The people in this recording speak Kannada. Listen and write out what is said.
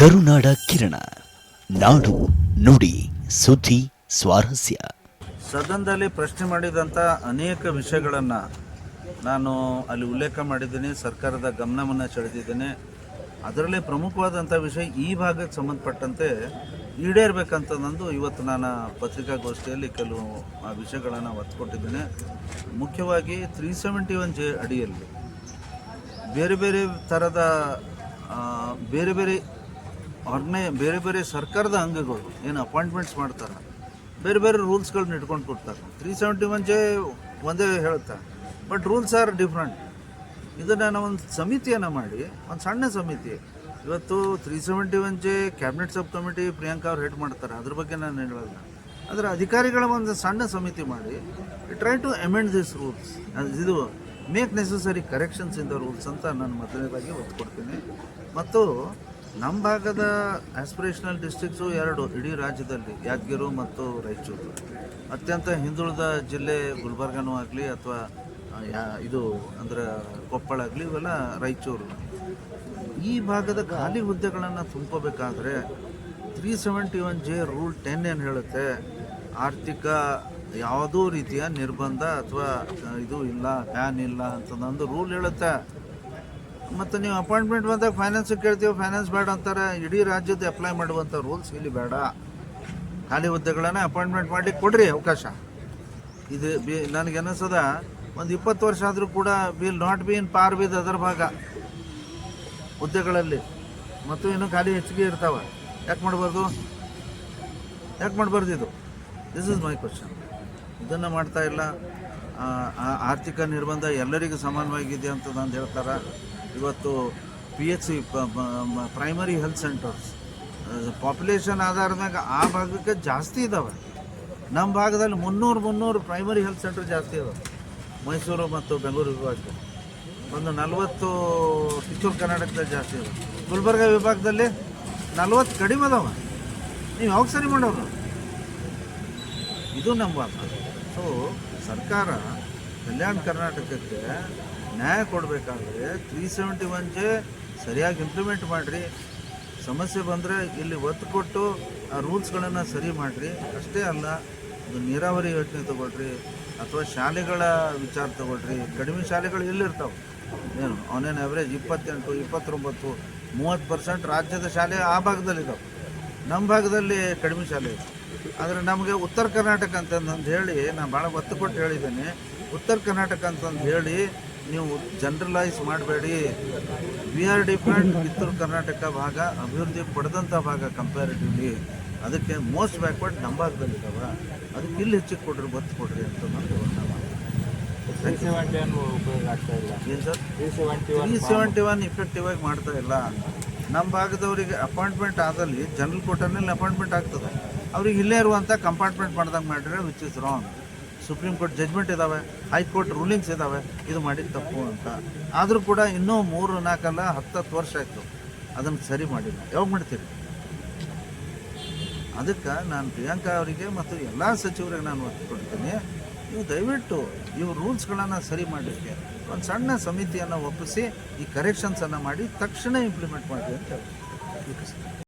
ಕರುನಾಡ ಕಿರಣ. ನಾಡು ನುಡಿ, ಸುದ್ದಿ, ಸ್ವಾರಸ್ಯ. ಸದನದಲ್ಲಿ ಪ್ರಶ್ನೆ ಮಾಡಿದಂಥ ಅನೇಕ ವಿಷಯಗಳನ್ನು ನಾನು ಅಲ್ಲಿ ಉಲ್ಲೇಖ ಮಾಡಿದ್ದೀನಿ, ಸರ್ಕಾರದ ಗಮನವನ್ನು ಸೆಳೆದಿದ್ದೇನೆ. ಅದರಲ್ಲಿ ಪ್ರಮುಖವಾದಂಥ ವಿಷಯ ಈ ಭಾಗಕ್ಕೆ ಸಂಬಂಧಪಟ್ಟಂತೆ ಈಡೇರಬೇಕಂತಂದು ಇವತ್ತು ನಾನು ಪತ್ರಿಕಾಗೋಷ್ಠಿಯಲ್ಲಿ ಕೆಲವು ಆ ವಿಷಯಗಳನ್ನು ಒತ್ತು ಕೊಟ್ಟಿದ್ದೇನೆ ಮುಖ್ಯವಾಗಿ ತ್ರೀ ಸೆವೆಂಟಿ ಒನ್ ಜೆ ಅಡಿಯಲ್ಲಿ ಬೇರೆ ಬೇರೆ ಥರದ ಬೇರೆ ಬೇರೆ ಆರ್ಗನೈ ಬೇರೆ ಬೇರೆ ಸರ್ಕಾರದ ಅಂಗಗಳು, ಏನು ಅಪಾಯಿಂಟ್ಮೆಂಟ್ಸ್ ಮಾಡ್ತಾರೆ, ಬೇರೆ ಬೇರೆ ರೂಲ್ಸ್ಗಳನ್ನ ಇಟ್ಕೊಂಡು ಕೊಡ್ತಾರೆ. ತ್ರೀ ಸೆವೆಂಟಿ ಒನ್ ಜೆ ಒಂದೇ ಹೇಳುತ್ತೆ ಬಟ್ ರೂಲ್ಸ್ ಆರ್ ಡಿಫ್ರೆಂಟ್ ಇದನ್ನು ನಾವು ಒಂದು ಸಮಿತಿಯನ್ನು ಮಾಡಿ, ಒಂದು ಸಣ್ಣ ಸಮಿತಿ. ಇವತ್ತು three seventy one J cabinet sub committee Priyanka ಅವ್ರು ಹೆಡ್ ಮಾಡ್ತಾರೆ, ಅದ್ರ ಬಗ್ಗೆ ನಾನು ಹೇಳಲ್ಲ. ಅದರ ಅಧಿಕಾರಿಗಳ ಒಂದು ಸಣ್ಣ ಸಮಿತಿ ಮಾಡಿ try to amend this rules ಇದು make necessary corrections in the rules ಅಂತ ನಾನು ಮೊದಲನೇದಾಗಿ ಒತ್ತು ಕೊಡ್ತೀನಿ ಮತ್ತು ನಮ್ಮ ಭಾಗದ ಆಸ್ಪಿರೇಷನಲ್ ಡಿಸ್ಟಿಕ್ಸು ಎರಡು, ಇಡೀ ರಾಜ್ಯದಲ್ಲಿ, ಯಾದಗಿರು ಮತ್ತು ರಾಯಚೂರು. ಅತ್ಯಂತ ಹಿಂದುಳಿದ ಜಿಲ್ಲೆ ಗುಲ್ಬರ್ಗನೂ ಆಗಲಿ ಅಥವಾ ಯಾ, ಇದು ಅಂದ್ರೆ ಕೊಪ್ಪಳ ಆಗಲಿ, ಇವೆಲ್ಲ ರಾಯಚೂರು. ಈ ಭಾಗದ ಖಾಲಿ ಹುದ್ದೆಗಳನ್ನು ತುಂಬಬೇಕಾದ್ರೆ three seventy one J rule ten ಏನು ಹೇಳುತ್ತೆ? ಆರ್ಥಿಕ ಯಾವುದೂ ರೀತಿಯ ನಿರ್ಬಂಧ ಅಥವಾ ಇದು ಇಲ್ಲ ಬ್ಯಾನ್ ಇಲ್ಲ ಅಂತಂದು ರೂಲ್ ಹೇಳುತ್ತೆ? ಮತ್ತು ನೀವು ಅಪಾಯಿಂಟ್ಮೆಂಟ್ ಬಂದಾಗ ಫೈನಾನ್ಸ್ ಕೇಳ್ತೀವಿ ಫೈನಾನ್ಸ್ ಬೇಡ ಅಂತಾರೆ. ಇಡೀ ರಾಜ್ಯದ ಅಪ್ಲೈ ಮಾಡುವಂಥ ರೂಲ್ಸ್ ಇಲ್ಲಿ ಬೇಡ. ಖಾಲಿ ಹುದ್ದೆಗಳನ್ನು ಅಪಾಯಿಂಟ್ಮೆಂಟ್ ಮಾಡಲಿಕ್ಕೆ ಕೊಡ್ರಿ ಅವಕಾಶ. ಇದು ಬಿ, ನನಗೆ ಅನ್ನಿಸದ ಒಂದು ಇಪ್ಪತ್ತು ವರ್ಷ ಆದರೂ ಕೂಡ ವಿಲ್ ನಾಟ್ ಬಿ ಇನ್ ಪಾರ್ ವಿದ್ ಅದರ ಭಾಗ. ಹುದ್ದೆಗಳಲ್ಲಿ. ಮತ್ತು ಇನ್ನೂ ಖಾಲಿ ಹೆಚ್ಚಿಗೆ ಇರ್ತಾವೆ. ಯಾಕೆ ಮಾಡಬಾರ್ದು? ಯಾಕೆ ಮಾಡಬಾರ್ದು ಇದು? ದಿಸ್ ಇಸ್ ಮೈ ಕ್ವಶನ್ ಇದನ್ನು ಮಾಡ್ತಾ ಇಲ್ಲ. ಆರ್ಥಿಕ ನಿರ್ಬಂಧ ಎಲ್ಲರಿಗೂ ಸಮಾನವಾಗಿದೆ ಅಂತ ನಾನು ಹೇಳ್ತಾರೆ. ಇವತ್ತು P H C primary health centres population ಆಧಾರದ ಮ್ಯಾಗ ಆ ಭಾಗಕ್ಕೆ ಜಾಸ್ತಿ ಇದ್ದಾವೆ ನಮ್ಮ ಭಾಗದಲ್ಲಿ ಮುನ್ನೂರು ಮುನ್ನೂರು ಪ್ರೈಮರಿ ಹೆಲ್ತ್ ಸೆಂಟರ್ ಜಾಸ್ತಿ ಇದಾವೆ. ಮೈಸೂರು ಮತ್ತು ಬೆಂಗಳೂರು ವಿಭಾಗಕ್ಕೆ ಒಂದು ನಲವತ್ತು ಕಿತ್ತೂರು ಕರ್ನಾಟಕದಲ್ಲಿ ಜಾಸ್ತಿ ಇದೆ ಗುಲ್ಬರ್ಗ ವಿಭಾಗದಲ್ಲಿ ನಲ್ವತ್ತು ಕಡಿಮೆ ಅದಾವ ನೀವು ಯಾವಾಗ ಸರಿ ಮಾಡೋರು? ಇದು ನಮ್ಮ ಭಾಗ ಸೊ ಸರ್ಕಾರ ಕಲ್ಯಾಣ ಕರ್ನಾಟಕಕ್ಕೆ ನ್ಯಾಯ ಕೊಡಬೇಕಾದ್ರೆ ತ್ರೀ ಸೆವೆಂಟಿ ಒನ್ ಜೆ ಸರಿಯಾಗಿ ಇಂಪ್ಲಿಮೆಂಟ್ ಮಾಡಿರಿ. ಸಮಸ್ಯೆ ಬಂದರೆ ಇಲ್ಲಿ ಒತ್ತು ಕೊಟ್ಟು ಆ ರೂಲ್ಸ್ಗಳನ್ನು ಸರಿ ಮಾಡಿರಿ. ಅಷ್ಟೇ ಅಲ್ಲ ಇದು ನೀರಾವರಿ ಯೋಜನೆ ತೊಗೊಳ್ರಿ, ಅಥವಾ ಶಾಲೆಗಳ ವಿಚಾರ ತೊಗೊಳ್ರಿ. ಕಡಿಮೆ ಶಾಲೆಗಳು ಎಲ್ಲಿರ್ತಾವೆ? ಏನು ಆನ್ ಆ್ಯಾವ್ರೇಜ್ ಇಪ್ಪತ್ತೆಂಟು, ಇಪ್ಪತ್ತೊಂಬತ್ತು, ಮೂವತ್ತು ಪರ್ಸೆಂಟ್ ರಾಜ್ಯದ ಶಾಲೆ ಆ ಭಾಗದಲ್ಲಿದ್ದಾವೆ ನಮ್ಮ ಭಾಗದಲ್ಲಿ ಕಡಿಮೆ ಶಾಲೆ ಇದೆ. ಆದರೆ ನಮಗೆ ಉತ್ತರ ಕರ್ನಾಟಕ ಅಂತಂದು ಹೇಳಿ ನಾನು ಭಾಳ ಒತ್ತು ಕೊಟ್ಟು ಹೇಳಿದ್ದೀನಿ. ಉತ್ತರ ಕರ್ನಾಟಕ ಅಂತಂದು ಹೇಳಿ ನೀವು ಜನರಲೈಸ್ ಮಾಡಬೇಡಿ. We are depend Kittur Karnataka ಭಾಗ ಅಭಿವೃದ್ಧಿ ಪಡೆದಂಥ ಭಾಗ ಕಂಪ್ಯಾರಿಟಿವ್ಲಿ ಅದಕ್ಕೆ ಮೋಸ್ಟ್ ಬ್ಯಾಕ್ವರ್ಡ್ ನಮ್ಮ ಭಾಗದಲ್ಲಿದ್ದಾವೆ ಅದಕ್ಕೆ ಇಲ್ಲಿ ಹೆಚ್ಚಿಗೆ ಕೊಡ್ರಿ ಬತ್ತು ಕೊಡ್ರಿ ಅಂತ ನಾನು ತ್ರೀ ಸೆವೆಂಟಿ ಒನ್ ಉಪಯೋಗ ಆಗ್ತಾ ಇಲ್ಲ. ಏನು sir? Three seventy one three seventy one effective ಆಗಿ ಮಾಡ್ತಾ ಇಲ್ಲ. ನಮ್ಮ ಭಾಗದವರಿಗೆ ಅಪಾಯಿಂಟ್ಮೆಂಟ್ ಆದಲ್ಲಿ ಜನರಲ್ ಕೋಟರ್ನಲ್ಲಿ ಅಪಾಯಿಂಟ್ಮೆಂಟ್ ಆಗ್ತದೆ. ಅವ್ರಿಗೆ ಇಲ್ಲೇ ಇರುವಂಥ ಕಂಪಾರ್ಟ್ಮೆಂಟ್ ಮಾಡ್ದಂಗೆ ಮಾಡಿದ್ರೆ which is wrong supreme court judgment ಇದ್ದಾವೆ ಹೈಕೋರ್ಟ್ ರೂಲಿಂಗ್ಸ್ ಇದ್ದಾವೆ ಇದು ಮಾಡಿದ ತಪ್ಪು ಅಂತ. ಆದರೂ ಕೂಡ ಇನ್ನೂ ಮೂರು, ನಾಲ್ಕಲ್ಲ ಹತ್ತತ್ತು ವರ್ಷ ಆಯಿತು. ಅದನ್ನು ಸರಿ ಮಾಡಿಲ್ಲ. ಯಾವಾಗ ಮಾಡ್ತೀರಿ? ಅದಕ್ಕೆ ನಾನು ಪ್ರಿಯಾಂಕಾ ಅವರಿಗೆ ಮತ್ತು ಎಲ್ಲ ಸಚಿವರಿಗೆ ನಾನು ಒತ್ತು ಕೊಡ್ತೀನಿ ನೀವು ದಯವಿಟ್ಟು ಇವು ರೂಲ್ಸ್ಗಳನ್ನು ಸರಿ ಮಾಡಲಿಕ್ಕೆ ಒಂದು ಸಣ್ಣ ಸಮಿತಿಯನ್ನು ಒಪ್ಪಿಸಿ ಈ ಕರೆಕ್ಷನ್ಸನ್ನು ಮಾಡಿ ತಕ್ಷಣ ಇಂಪ್ಲಿಮೆಂಟ್ ಮಾಡಿ ಅಂತ ಹೇಳ್ತೀನಿ.